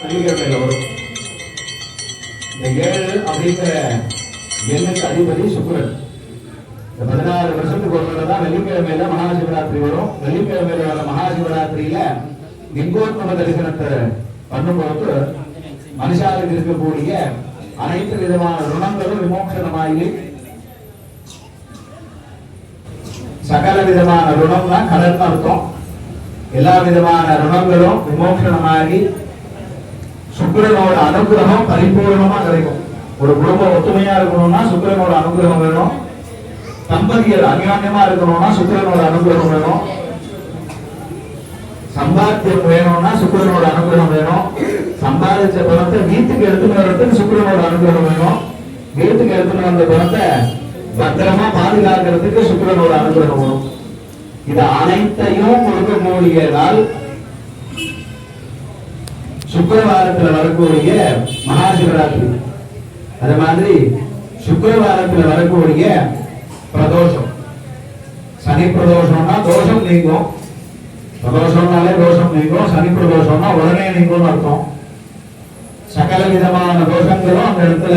வெள்ளிக்கிழமையில வரும் இந்த ஏழு அப்படிங்கிற எண்ணுக்கு அதிபதி சுக்கிரன். இந்த பதினாறு வருஷத்துக்கு ஒரு தடவை தான் வெள்ளிக்கிழமையில மகா சிவராத்திரி வரும். வெள்ளிக்கிழமையில வர மகா சிவராத்திரியில லிங்கோத்மக தரிசனத்தை பண்ணும்போது மனுஷாவுக்கு இருக்கக்கூடிய அனைத்து விதமான ருணங்களும் விமோசனமாகி சகல விதமான ருணம்னா கடன் அர்த்தம். எல்லா விதமான ருணங்களும் விமோசனமாகி சுக்கரனோட அனுகிரகம் பரிபூர்ணமா கிடைக்கும். ஒரு குடும்பம் ஒத்துமையா இருக்கணும்னா சுக்கரனோட அனுகிரகம் வேணும். தம்பதியர் அந்யோன்யமா இருக்கணும்னா சுக்கரனோட அனுகிரகம் வேணும். சம்பாத்தியம் வேணும்னா சுக்கரனோட அனுகிரகம் வேணும். சம்பாதிச்ச பணத்தை வீட்டுக்கு எடுத்துன்னு வர்றதுக்கு சுக்கிரனோட அனுகிரகம் வேணும். வீட்டுக்கு எடுத்துன்னு வந்த பணத்தை பத்திரமா பாதுகாக்கிறதுக்கு சுக்கரனோட அனுகிரகம் வேணும். இது அனைத்தையும் கொடுக்க நாள் சுக்கிரவாரத்துல வரக்கூடிய மகா சிவராத்திரி அது மாதிரி சுக்கிரவாரத்துல வரக்கூடிய பிரதோஷம். சனி பிரதோஷம்னா தோஷம் நீங்கும். பிரதோஷம்னாலே தோஷம் நீங்கும். சனி பிரதோஷம்னா உடனே நீங்கும்னு அர்த்தம். சகல விதமான தோஷங்களும் அந்த இடத்துல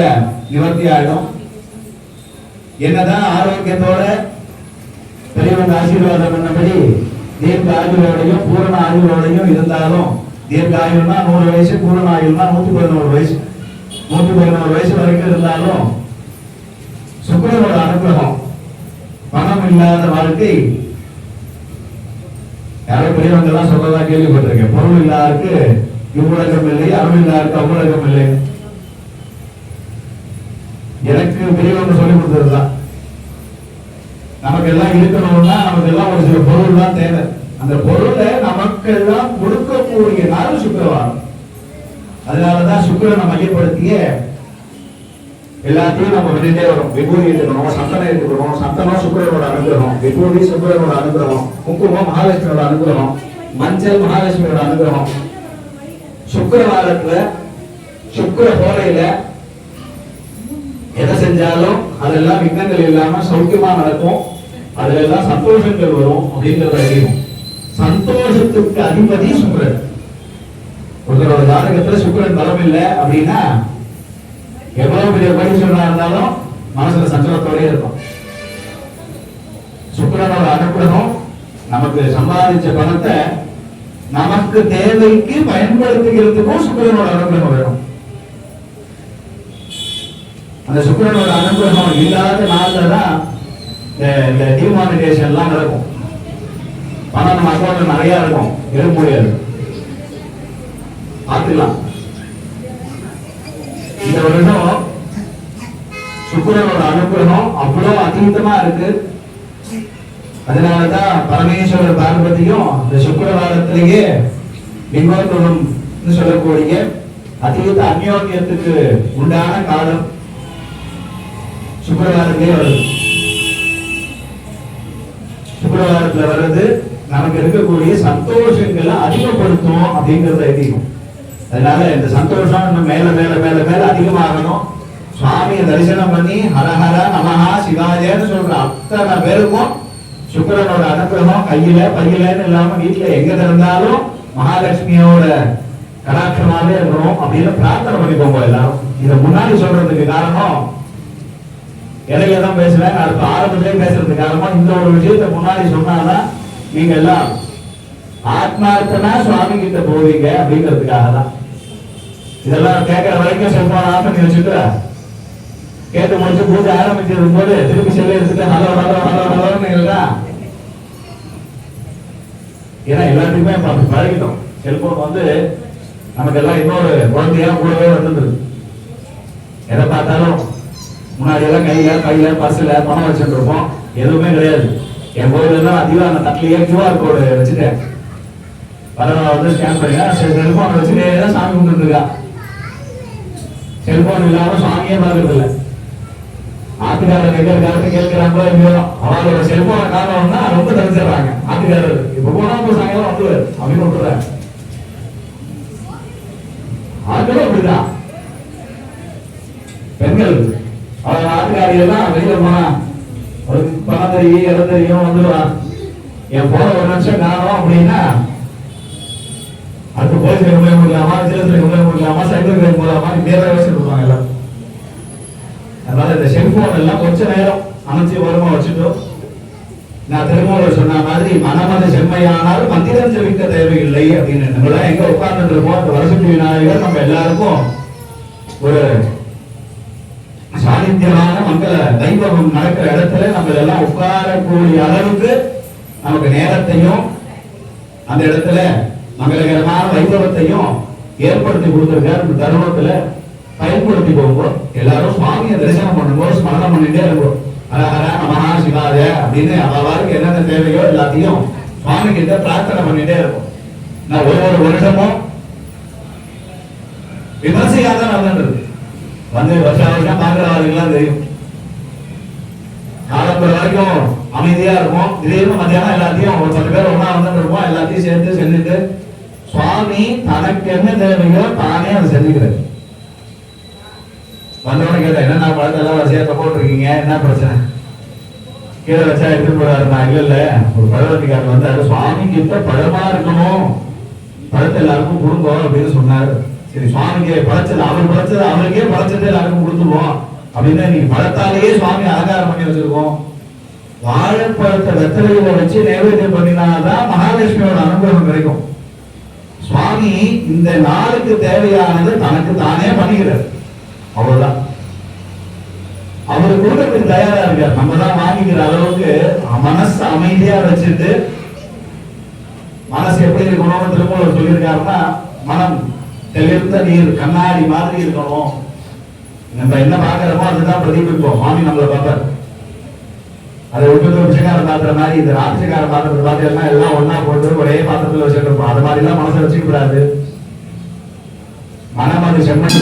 நிவர்த்தி ஆயிடும். என்னதான் ஆரோக்கியத்தோட பெரியவங்க ஆசீர்வாதம் பண்ணபடி நீண்ட ஆயுளோடையும் பூரண ஆயுளோடையும் இருந்தாலும் தீர்க்க நூறு வயசு பூரண நூத்தி பதினோரு வயசு நூத்தி பதினோரு வயசு வரைக்கும் இருந்தாலும் சுக்கரனோட அனுகிரகம் பணம் இல்லாத வாழ்க்கை யாரோ பெரியவங்க எல்லாம் சொல்லதான் கேள்விப்பட்டிருக்கேன் பொருள் இல்லாருக்கு இவ்வுலகம் இல்லை அருள் இல்லாருக்கு அவ்வுலகம் இல்லை எனக்கு பெரியவங்க சொல்லி கொடுத்ததுதான் நமக்கு எல்லாம் இருக்கணும்னா நமக்கு எல்லாம் ஒரு சில பொருள் தான் தேவை அந்த பொருளை நமக்கு எல்லாம் கூடிய நாள் சுக்கிரவாரம். அதனாலதான் சுக்கிரனை மையப்படுத்திய எல்லாத்தையும் நம்ம பண்ணிட்டே வரும். விபூதி எடுக்கணும் சந்தனம் எடுக்கணும் சந்தனம் சுக்கரனோட அனுகிரகம் விபூதி சுக்கரனோட அனுகிரகம் குங்குமம் மகாலட்சுமியோட அனுகிரகம் மஞ்சள் மகாலட்சுமியோட அனுகிரகம். சுக்கரவாரத்துல சுக்கர போலையில எதை செஞ்சாலும் அதெல்லாம் விக்னங்கள் இல்லாம சௌக்கியமா நடக்கும். அதுல எல்லாம் சந்தோஷங்கள் வரும் அப்படிங்கறத அறியும் சந்தோஷத்துக்கு அதிபதி சுக்கரன். ஒருத்தரோட ஜாதகத்துல சுக்கரன் பலம் இல்லை அப்படின்னா எவ்வளவு பெரிய பரிசுனா இருந்தாலும் மனசுல சஞ்சலத்தோடய இருக்கும். சுக்கரனோட அனுகிரகம் நமக்கு சம்பாதிச்ச பணத்தை நமக்கு தேவைக்கு பயன்படுத்துகிறதுக்கும் சுக்கரனோட அனுகிரகம் வேணும். அந்த சுக்கரனோட அனுகிரகம் இல்லாத நாள்ல தான் இந்த- இந்த டிமானிட்டேஷன் எல்லாம் நடக்கும். பணம் நம்ம அக்கௌண்ட்ல நிறைய இருக்கும். எடுக்க முடியாது பார்த்துக்கலாம். இந்த வருடம் சுக்கரனோட அனுகிரகம் அவ்வளவு அதிகமா இருக்கு. அதனாலதான் பரமேஸ்வரர் பார்வதியும் இந்த சுக்கிரவாரத்திலேயே லிங்கோத்வம் சொல்லக்கூடிய அதிகத்த அந்யோன்யத்துக்கு உண்டான காலம். சுக்கரவாரத்திலே வருது. சுக்கிரவாரத்துல வர்றது நமக்கு இருக்கக்கூடிய சந்தோஷங்களை அதிகப்படுத்தும் அப்படிங்கறத ஐதீகம் அதனால இந்த சந்தோஷம் இன்னும் மேல மேல மேல மேல அதிகமாகணும். சுவாமியை தரிசனம் பண்ணி ஹரஹர நமஹா சிவாஜேன்னு சொல்ற அத்தனை பேருக்கும் சுக்கரனோட அனுகிரகம். கையில பையிலன்னு இல்லாம வீட்டுல எங்க திறந்தாலும் மகாலட்சுமியோட கடாட்சமாவே இருக்கணும் அப்படின்னு பிரார்த்தனை பண்ணிக்கோங்க எல்லாரும். இதை முன்னாடி சொல்றதுக்கு காரணம் இடையில தான் பேசுவேன். அடுத்த ஆரம்பத்திலே பேசுறதுக்கு காரணம் இந்த ஒரு விஷயத்தை முன்னாடி சொன்னாதான் நீங்க எல்லாம் ஆத்மார்த்தனா சுவாமி கிட்ட போவீங்க அப்படிங்கிறதுக்காக தான் இதெல்லாம் கேட்கற வரைக்கும் செல்போன் ஆஃப் பண்ணி கேட்டு முடிச்சு பூஜை ஆரம்பிச்சிருக்கும் போது திருப்பி செல்ல எடுத்துட்டு ஹலோ ஹலோ ஹலோ ஹலோன்னு இல்லா ஏன்னா எல்லாத்துக்குமே அப்படி பழகிட்டோம். செல்போன் வந்து நமக்கு எல்லாம் இன்னொரு குழந்தையா கூடவே வந்துருது எதை பார்த்தாலும் முன்னாடி எல்லாம் கையில கையில பஸ்ல பணம் வச்சுட்டு இருப்போம். எதுவுமே கிடையாது. என் கோயில எல்லாம் அதிகம் அந்த தட்டிலேயே கியூஆர் கோடு வச்சுட்டேன். பரவாயில்ல வந்து ஸ்கேன் பண்ணி செல்போன் வச்சுட்டே தான் சாமி கும்பிட்டு இருக்கா. செல்போன் இல்லாம சாமியே பார்க்கறது இல்லை. ஆத்துக்காரர் எங்க இருக்காருன்னு கேட்கிறாங்களோ இல்லையோ அவங்களோட செல்போனை காரணம்னா ரொம்ப தவிச்சிடுறாங்க. ஆத்துக்காரர் இப்ப போனா இப்போ சாயங்காலம் வந்து அப்படின்னு விட்டுறாங்க. ஆட்களும் அப்படிதான். பெண்கள் அவங்க ஆத்துக்காரியெல்லாம் வெளியில போனா பணம் தெரியும் இடம் தெரியும் வந்துடுவான் என் போன ஒரு நிமிஷம் காரணம் அப்படின்னா அடுத்து போலீஸ் கம்ப்ளைண்ட் முடியலாமா சிலத்துல கம்ப்ளைண்ட் பண்ணலாமா சைக்கிள் கிரேம் போடலாமா இப்படியே தான் யோசிச்சுட்டு எல்லாம் அதனால இந்த செல்போன் எல்லாம் கொஞ்ச நேரம் அமைச்சு ஓரமா வச்சுட்டோம் நான் திருமூலர் சொன்ன மாதிரி மனமது செம்மையானால் மந்திரம் ஜெபிக்க தேவையில்லை அப்படின்னு. நம்மளாம் எங்க உட்கார்ந்து இருக்கோம் வருஷத்து விநாயகர் நம்ம எல்லாருக்கும் ஒரு சாநித்தியமான மங்கள தெய்வம் நடக்கிற இடத்துல நம்ம எல்லாம் உட்காரக்கூடிய அளவுக்கு நமக்கு நேரத்தையும் அந்த இடத்துல மங்களகரமான வைபவத்தையும் ஏற்படுத்தி கொடுத்துருக்காரு. இந்த தருணத்துல பயன்படுத்தி போகும்போது எல்லாரும் சுவாமியை தரிசனம் பண்ணும்போது ஸ்மரணம் பண்ணிட்டே இருக்கும் ஹர ஹர நமஹா அப்படின்னு அவருக்கு என்னென்ன தேவையோ எல்லாத்தையும் சுவாமி கிட்ட பிரார்த்தனை பண்ணிட்டே இருக்கும் நான் ஒவ்வொரு வருஷமும் விமர்சையாக தான் நடந்துருக்கு வந்து வருஷம் வருஷம் பார்க்கிறவர்களுக்கெல்லாம் தெரியும் காலம்பர வரைக்கும் அமைதியா இருக்கும். திடீர்னு மத்தியானம் எல்லாத்தையும் ஒரு பத்து பேர் ஒண்ணா வந்து இருப்போம் எல்லாத்தையும் சேர்த்து செஞ்சுட்டு சுவாமி தனக்கு என்ன தேவையோ தானே அதை செஞ்சுக்கிறாரு. வந்தவன கேட்டேன் என்ன நான் பழத்தை எல்லாம் வரிசையா போட்டு என்ன பிரச்சனை? கீழே வச்சா எடுத்துட்டு போறாரு நான் இல்ல இல்ல. ஒரு பழவத்திக்காரர் வந்தாரு. சுவாமி கிட்ட பழமா இருக்கணும். பழத்தை எல்லாருக்கும் கொடுங்க அப்படின்னு சொன்னாரு. சரி சுவாமிக்கு படைச்சது அவர் படைச்சது அவருக்கே படைச்சது எல்லாருக்கும் கொடுத்துருவோம். அப்படின்னு நீங்க பழத்தாலேயே சுவாமி அலங்காரம் பண்ணி வச்சிருக்கோம். வாழைப்பழத்தை வெத்தலையில வச்சு நைவேத்தியம் பண்ணினாதான் மகாலட்சுமியோட அனுகிரகம் கிடைக்கும். சுவாமி இந்த நாளுக்கு தேவையானது தனக்கு தானே பண்ணிக்கிறார். அவ்வளவுதான். அவர் கொடுக்கறதுக்கு தயாரா இருக்கார். நம்ம தான் வாங்கிக்கிற அளவுக்கு மனசு அமைதியா வச்சுட்டு மனசு எப்படி இருக்கணும் திருமூலர் சொல்லியிருக்காருன்னா மனம் தெளிந்த நீர் கண்ணாடி மாதிரி இருக்கணும். நம்ம என்ன பாக்குறோமோ அதுதான் பிரதிபிப்போம் மாமி நம்மளை பார்ப்பார். அதை விட்டு விஷயக்காரன் பாத்திர மாதிரி இந்த ராட்சக்கார பாத்திரத்தை பார்த்தீங்கன்னா எல்லாம் ஒன்னா போட்டு ஒரே பாத்திரத்துல வச்சுட்டு இருப்போம் அது மாதிரி எல்லாம் மனசை வச்சுக்க கூடாது மனம் அது செம்மண்.